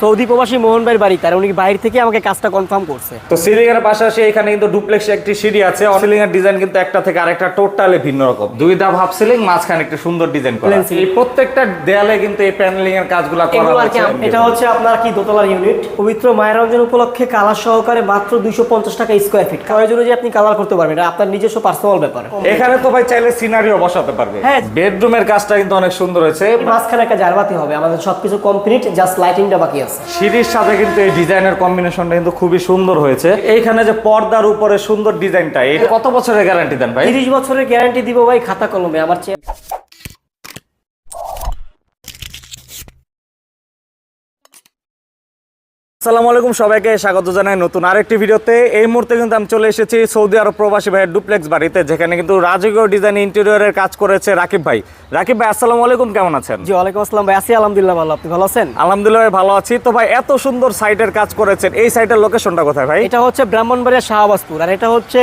Saudi প্রবাসী মোহন ভাইয়ের বাড়ি তার উনি বাইরে থেকে আমাকে কাজটা কনফার্ম করছে। তো সিলিং এর পাশাপাশি এখানে কিন্তু ডুপ্লেক্স একটি সিঁড়ি আছে। সিলিং এর ডিজাইন কিন্তু একটা থেকে আরেকটা টোটালি ভিন্ন রকম। দুই ধাপ হাফ সিলিং মাঝখানে একটা সুন্দর ডিজাইন করা। আছে। এই প্রত্যেকটা দেয়ালে কিন্তু এই প্যানেলিং এর কাজগুলো করা হয়েছে। এটা হচ্ছে আপনার কি দোতলার ইউনিট পবিত্র মায়ের রমজান উপলক্ষে কালার সহকারে মাত্র দুইশো পঞ্চাশ টাকা স্কোয়ার ফিট কালার জন্য যে আপনি কালার করতে পারবেন এটা আপনার নিজস্ব পার্সোনাল ব্যাপার। এখানে তো ভাই চাইলে সিনারিও বসাতে পারবে। হ্যাঁ। বেডরুমের কাজটা কিন্তু অনেক সুন্দর হয়েছে। মাঝখানে একটা জারবাতি হবে আমাদের সবকিছু কমপ্লিট জাস্ট লাইটিংটা বাকি আছে। সিঁড়ির সাথে কিন্তু এই ডিজাইনের কম্বিনেশনটা কিন্তু খুবই সুন্দর হয়েছে। এইখানে যে পর্দার উপরে সুন্দর ডিজাইনটা এই কত বছরের গ্যারান্টি দেন ভাই? তিরিশ বছরের গ্যারান্টি দিব ভাই, খাতা কলমে, আমার চেয়ে আসসালামু আলাইকুম সবাইকে স্বাগত জানাই নতুন আরেকটি ভিডিওতে। এই মুহূর্তে কিন্তু আমি চলে এসেছি সৌদি আরব প্রবাসী ভাইয়ের ডুপ্লেক্স বাড়িতে যেখানে কিন্তু রাজকীয় ডিজাইন ইন্টেরিয়রের কাজ করেছে রাকিব ভাই। রাকিব ভাই আসসালামু আলাইকুম কেমন আছেন? জি ওয়ালাইকুম আসসালাম ভাই আছি আলহামদুলিল্লাহ ভালো। আপনি ভালো আছেন? আলহামদুলিল্লাহ ভাই, ভালো আছি। তো ভাই এত সুন্দর সাইটের কাজ করেছেন। এই সাইটের লোকেশনটা কোথায় ভাই? এটা হচ্ছে ব্রাহ্মণবাড়িয়া শাহবাজপুর আর এটা হচ্ছে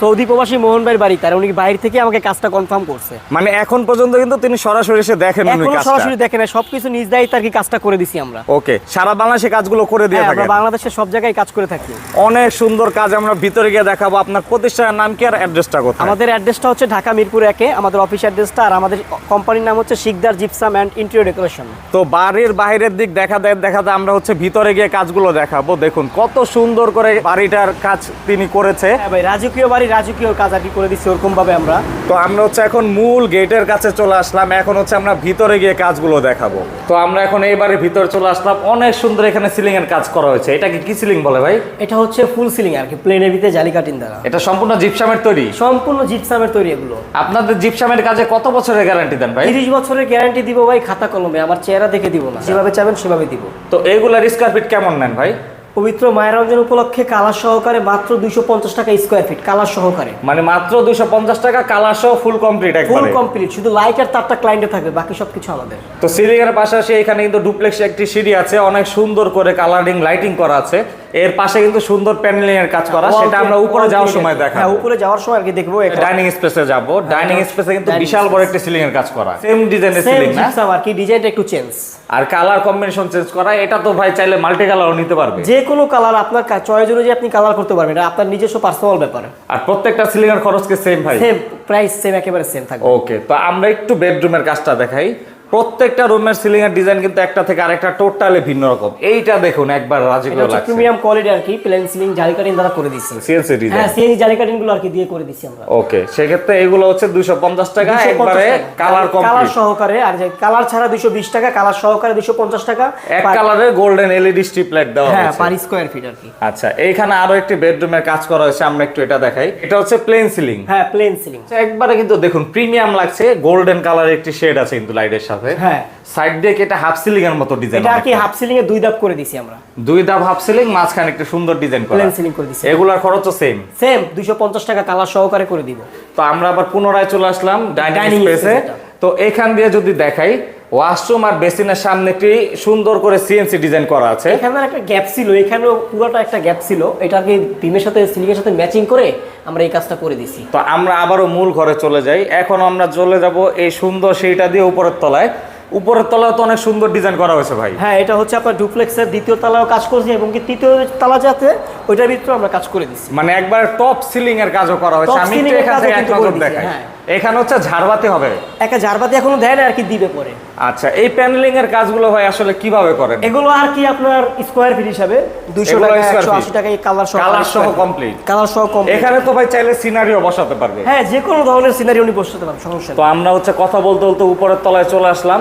সৌদি প্রবাসী মোহন ভাইয়ের বাড়ি তার উনি বাইরে থেকে আমাকে কাজটা কনফার্ম করছে। মানে এখন পর্যন্ত কিন্তু তিনি সরাসরি এসে দেখেন উনি এখনও কাজটা। সরাসরি দেখেন নাই, সবকিছু নিজ দায়িত্বে আর কি কাজটা করে দিছি আমরা। ওকে সারা বাংলাদেশে কাজগুলো করে দিয়ে হ্যাঁ, আমরা থাকেন বাংলাদেশের সব জায়গায় কাজ করে থাকি। অনেক সুন্দর কাজ আমরা ভিতরে গিয়ে দেখাবো। আপনার প্রতিষ্ঠানের নাম কি আর অ্যাড্রেসটা কোথায়? আমাদের অ্যাড্রেসটা হচ্ছে ঢাকা মিরপুর একে আমাদের অফিস অ্যাড্রেসটা আর আমাদের কোম্পানির নাম হচ্ছে Shikdar gypsum and interior decoration. তো বাড়ির বাইরের দিক দেখা দেয় দেখাতে আমরা হচ্ছে ভিতরে গিয়ে কাজগুলো দেখাবো। দেখুন কত সুন্দর করে বাড়িটার কাজ তিনি করেছে। হ্যাঁ ভাই রাজকীয় বাড়ি রাজকীয় কাজ আর কি করে দিচ্ছি ওরকম ভাবে আমরা। তো আমরা হচ্ছে এখন মূল গেটের কাছে চলে আসলাম এখন হচ্ছে আমরা ভিতরে গিয়ে কাজগুলো দেখাবো। তো আমরা এখন এই বাড়ির ভিতরে চলে আসলাম অনেক সুন্দর এখানে সিলিং এর কাজ করা হয়েছে। এটা কি কি সিলিং বলে ভাই? এটা হচ্ছে ফুল সিলিং আর কি প্লেনের ভিতরে জালি কাটিং দ্বারা। এটা সম্পূর্ণ জিপসামের তৈরি? সম্পূর্ণ জিপসামের তৈরি এগুলো। আপনাদের জিপসামের কাজে কত বছরের গ্যারান্টি দেন ভাই? তিরিশ বছরের গ্যারান্টি দিব ভাই খাতা কলমে আমার চেহারা দেখে দিব না। যেভাবে চাবেন সেভাবে দিব। তো এইগুলার স্কোয়ার ফিট কেমন নেন ভাই? পবিত্র মায়ের রমজান উপলক্ষে কালার সহকারে মাত্র দুইশো পঞ্চাশ টাকা স্কোয়ার ফিট কালার সহকারে। মানে মাত্র দুইশো পঞ্চাশ টাকা কালার সহ ফুল কমপ্লিট ফুল কমপ্লিট শুধু লাইট আর তারটা ক্লায়েন্টে থাকবে বাকি সব কিছু আমাদের। তো সিলিং এর পাশাপাশি এখানে কিন্তু ডুপ্লেক্স একটি সিঁড়ি আছে অনেক সুন্দর করে কালারিং লাইটিং করা আছে। এর পাশে কিন্তু সুন্দর প্যানেলিং এর কাজ করা সেটা আমরা উপরে যাওয়ার সময় দেখা হ্যাঁ উপরে যাওয়ার সময় আর কি দেখব ডাইনিং স্পেসে যাব। ডাইনিং স্পেসে কিন্তু বিশাল বড় একটা সিলিং এর কাজ করা। সেম ডিজাইনের সিলিং না? জিপসাম আর কি ডিজাইনটা একটু চেঞ্জ আর কালার কম্বিনেশন চেঞ্জ করা এটা তো ভাই চাইলে মাল্টি কালারও নিতে পারবে। যে কোনো কালার আপনার চয়েস অনুযায়ী আপনি কালার করতে পারবেন এটা আপনার নিজস্ব পার্সোনাল ব্যাপার। আর প্রত্যেকটা সিলিং এর খরচ কি সেম ভাই? সেম প্রাইস সেম একেবারে সেম থাকবে। ওকে তো আমরা একটু বেডরুমের কাজটা দেখাই। প্রত্যেকটা রুমের সিলিং এর ডিজাইন কিন্তু একটা থেকে আরেকটা টোটালি ভিন্ন রকম। এইটা দেখুন একবার রাজকীয় হচ্ছে লাগছে। প্রিমিয়াম কোয়ালিটি আর কি প্লেন সিলিং জালি কাটিং দ্বারা করে দিচ্ছি সিএনসি ডিজাইন হ্যাঁ সিএনজি জালি কাটিংগুলো আর কি দিয়ে করে দিচ্ছি আমরা। ওকে সেক্ষেত্রে এগুলো হচ্ছে দুইশো পঞ্চাশ টাকা একবারে। কালার কালার সহকারে আর যে কালার ছাড়া দুইশো বিশ টাকা কালার সহকারে দুইশো পঞ্চাশ টাকা। এক কালারের গোল্ডেন এলইডি স্ট্রিপ লাইট দেওয়া হ্যাঁ পার স্কোয়ার ফিট আর কি। আচ্ছা এইখানে আরও একটি বেডরুমের কাজ করা হয়েছে আমরা একটু এটা দেখাই। এটা হচ্ছে প্লেন সিলিং হ্যাঁ প্লেন সিলিং একবারে কিন্তু দেখুন প্রিমিয়াম লাগছে গোল্ডেন কালার একটি শেড আছে কিন্তু লাইটের সাথে। হ্যাঁ। সাইড দিয়ে এটা হাফ সিলিং এর মতো ডিজাইন এটা কি হাফ সিলিং এ দুই ধাপ করে দিছি আমরা। দুই ধাপ হাফ সিলিং মাঝখানে একটা সুন্দর ডিজাইন করা। প্লেন সিলিং করে দিছি। এগুলার তো সেম সেম দুইশো পঞ্চাশ টাকা কালার সহকারে করে দিব। তো আমরা আবার পুনরায় চলে আসলাম ডাইনিং স্পেসে তো এখান দিয়ে যদি দেখাই ওয়াশরুম আর বেসিনের সামনে একটি সুন্দর করে সিএনসি ডিজাইন করা আছে। এখানে একটা গ্যাপ ছিল এখানেও পুরোটা একটা গ্যাপ ছিল। এটা আর বিমের সাথে সিলিং এর সাথে ম্যাচিং করে আমরা এই কাজটা করে দিছি। তো আমরা আবারও মূল ঘরে চলে যাই। এখন আমরা চলে যাব এই সুন্দর সেইটা দিয়ে উপরের তলায়। উপরের তলায় তো অনেক সুন্দর ডিজাইন করা হয়েছে ভাই। হ্যাঁ এটা হচ্ছে আপনার ডুপ্লেক্সের দ্বিতীয় তলাও কাজ করছি এবং কি তৃতীয় তালা যাতে ওইটার ভিতরে আমরা কাজ করে দিছি। মানে একবার টপ সিলিং এর কাজও করা হয়েছে। আমি এখান থেকে এক নজর দেখাই। হ্যাঁ। এখানে হচ্ছে ঝাড়বাতি হবে। একটা জারবাতি এখনও দেয় না আর কি দিবে পরে। আচ্ছা এই প্যানেলিং এর কাজগুলো ভাই আসলে কীভাবে করেন? এগুলো আর কি আপনার স্কোয়ার ফিট হিসাবে দুইশো এগুলো টাকা square একশো feet? আশি টাকা এই কালার সহ কালার সহ কমপ্লিট কালার সহ কম এখানে তো ভাই চাইলে সিনারিও বসাতে পারবে। হ্যাঁ যে কোনো ধরনের সিনারি উনি বসাতে পারেন সমস্যা তো আমরা হচ্ছে কথা বলতে বলতে উপরের তলায় চলে আসলাম।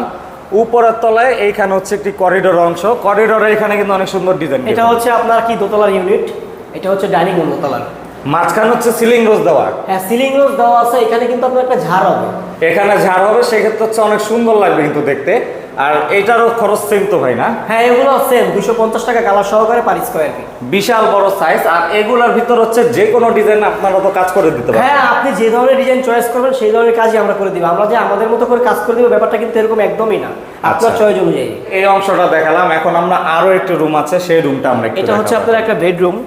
উপরের তলায় এইখানে হচ্ছে একটি করিডোর অংশ। করিডোরে এখানে কিন্তু অনেক সুন্দর ডিজাইন এটা হচ্ছে আপনার কি দোতলার ইউনিট এটা হচ্ছে ডাইনিং রুম দোতলার। মাঝখানে হচ্ছে সিলিং রোজ দেওয়া। হ্যাঁ সিলিং রোজ দেওয়া আছে এখানে কিন্তু আপনার একটা ঝাড় হবে। এখানে ঝাড় হবে সেক্ষেত্রে হচ্ছে অনেক সুন্দর লাগবে কিন্তু দেখতে। আর এটারও খরচ সেম তো ভাই না? হ্যাঁ এগুলো সেম দুশো পঞ্চাশ টাকা কালার সহকারে পার স্কোয়ার ফিট বিশাল বড় সাইজ আর এগুলোর ভিতর হচ্ছে যে কোনো ডিজাইন আপনারা তো কাজ করে দিতে পারেন হ্যাঁ আপনি যে ধরনের ডিজাইন চয়েস করবেন সেই ধরনের কাজই আমরা করে দিব। আমরা যে আমাদের মতো করে কাজ করে দিব ব্যাপারটা কিন্তু এরকম একদমই না। আপনার আচ্ছা। চয়েস অনুযায়ী। এই অংশটা দেখালাম এখন আমরা আরও একটি রুম আছে সেই রুমটা আমরা এটা হচ্ছে আপনার একটা বেডরুম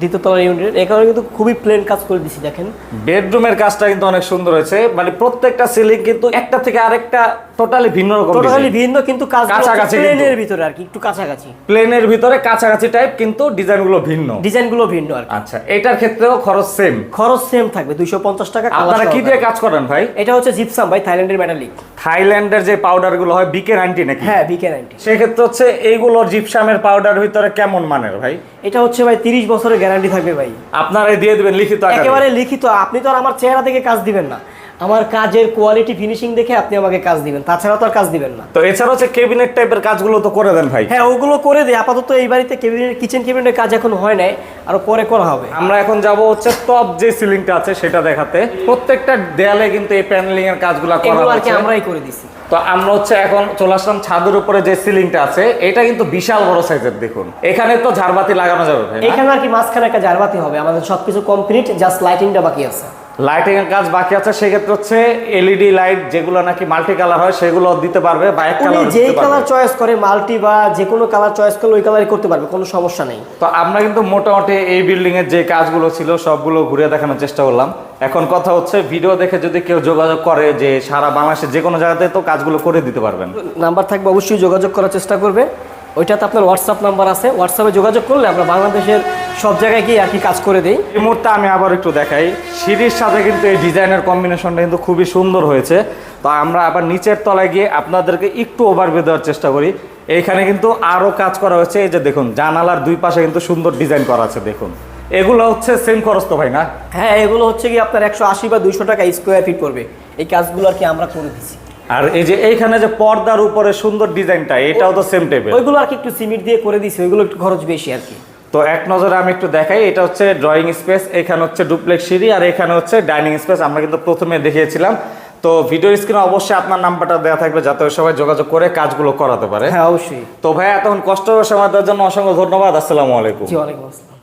দ্বিতীয় তলার ইউনিট এই কারণে কিন্তু খুবই প্লেন কাজ করে দিছি দেখেন। বেডরুমের কাজটা কিন্তু অনেক সুন্দর হয়েছে। মানে প্রত্যেকটা সিলিং কিন্তু একটা থেকে আরেকটা টোটালি ভিন্ন রকম টোটালি ভিন্ন কিন্তু কাজ কাছাকাছি প্লেনের ভিতরে আর কি একটু কাছাকাছি। প্লেনের ভিতরে কাছাকাছি টাইপ কিন্তু ডিজাইনগুলো ভিন্ন। ডিজাইনগুলো ভিন্ন আর আচ্ছা এটার ক্ষেত্রেও খরচ সেম খরচ সেম থাকবে দুইশো পঞ্চাশ টাকা colour আপনারা কি। দিয়ে কাজ করেন ভাই? এটা হচ্ছে জিপসাম ভাই থাইল্যান্ডের মেটালিক থাইল্যান্ডের যে পাউডারগুলো হয় বিকে নাইনটি নাকি? হ্যাঁ বিকে নাইনটি সেক্ষেত্রে হচ্ছে এইগুলো জিপসামের পাউডার ভিতরে কেমন মানের ভাই? এটা হচ্ছে ভাই তিরিশ বছরের গ্যারান্টি থাকবে ভাই। আপনারাই দিয়ে দেবেন লিখিত একেবারে লিখিত আপনি তো আর আমার চেহারা থেকে কাজ দিবেন না। আমার কাজের কোয়ালিটি ফিনিশিং দেখে আপনি আমাকে কাজ দিবেন। তাছাড়া তো আর কাজ দিবেন না। তো এছাড়া হচ্ছে কেবিনেট টাইপের কাজগুলো তো করে দেন ভাই। হ্যাঁ ওগুলো করে দিই। আপাতত এই বাড়িতে কেবিনেট কিচেন কেবিনেটের কাজ এখন হয় নাই। আরও পরে করা হবে। আমরা এখন যাব হচ্ছে টপ যে সিলিংটা আছে সেটা দেখাতে। প্রত্যেকটা দেয়ালে কিন্তু এই প্যানেলিং এর কাজগুলো করা এগুলো আর কি আমরাই করে দিছি। তো আমরা হচ্ছে এখন চলে আসলাম ছাদের উপরে যে সিলিংটা আছে এটা কিন্তু বিশাল বড় সাইজের দেখুন। এখানে তো ঝাড়বাতি লাগানো যাবে এখানে আর কি মাঝখানে একটা জারবাতি হবে। আমাদের সবকিছু কমপ্লিট জাস্ট লাইটিংটা বাকি আছে। লাইটিং এর কাজ বাকি আছে সেক্ষেত্রে হচ্ছে এলইডি লাইট যেগুলো নাকি মাল্টি কালার হয় সেগুলো দিতে পারবে বা এক কালার যেই কালার চয়েস করে মাল্টি বা যে কোনো কালার চয়েস করলে ওই কালারই করতে পারবে কোনো সমস্যা নেই। তো আমরা কিন্তু মোটামুটি এই বিল্ডিং এর যে কাজগুলো ছিল সবগুলো ঘুরে দেখানোর চেষ্টা করলাম। এখন কথা হচ্ছে ভিডিও দেখে যদি কেউ যোগাযোগ করে যে সারা বাংলাদেশের যে কোনো জায়গাতে তো কাজগুলো করে দিতে পারবেন। নাম্বার থাকবে অবশ্যই যোগাযোগ করার চেষ্টা করবে। ওইটাতে আপনার হোয়াটসঅ্যাপ নাম্বার আছে। হোয়াটসঅ্যাপে যোগাযোগ করলে আমরা বাংলাদেশের সব জায়গায় গিয়ে আর কি কাজ করে দিই। এই মুহূর্তে আমি আবার একটু দেখাই। সিঁড়ির সাথে কিন্তু এই ডিজাইনের কম্বিনেশনটা কিন্তু খুবই সুন্দর হয়েছে। তো আমরা আবার নিচের তলায় গিয়ে আপনাদেরকে একটু ওভারভিউ দেওয়ার চেষ্টা করি। এইখানে কিন্তু আরও কাজ করা হয়েছে। এই যে দেখুন জানালার দুই পাশে কিন্তু সুন্দর ডিজাইন করা আছে দেখুন। এগুলো হচ্ছে সেম খরচ তো ভাই না? হ্যাঁ এগুলো হচ্ছে কি আপনার একশো আশি বা দুইশো টাকা স্কোয়ার ফিট পড়বে। এই কাজগুলো আর কি আমরা করে দিচ্ছি। আর এই যে এইখানে যে পর্দার উপরে সুন্দর ডিজাইনটা এটাও তো সেম টাইপের ওইগুলো আর কি একটু সিমেন্ট দিয়ে করে দিছি ওইগুলো একটু খরচ বেশি আর কি। তো এক নজরে আমি একটু দেখাই এটা হচ্ছে ড্রয়িং স্পেস এখানে হচ্ছে ডুপ্লেক্স সিঁড়ি আর এখানে হচ্ছে ডাইনিং স্পেস আমরা কিন্তু প্রথমে দেখিয়েছিলাম। তো ভিডিও স্ক্রিনে অবশ্যই আপনার নাম্বারটা দেওয়া থাকবে যাতে ওই সবাই যোগাযোগ করে কাজগুলো করাতে পারে। হ্যাঁ অবশ্যই। তো ভাই এতক্ষণ কষ্ট সময় দেওয়ার জন্য অসংখ্য ধন্যবাদ আসসালামু আলাইকুম। ওয়ালাইকুম আসসালাম।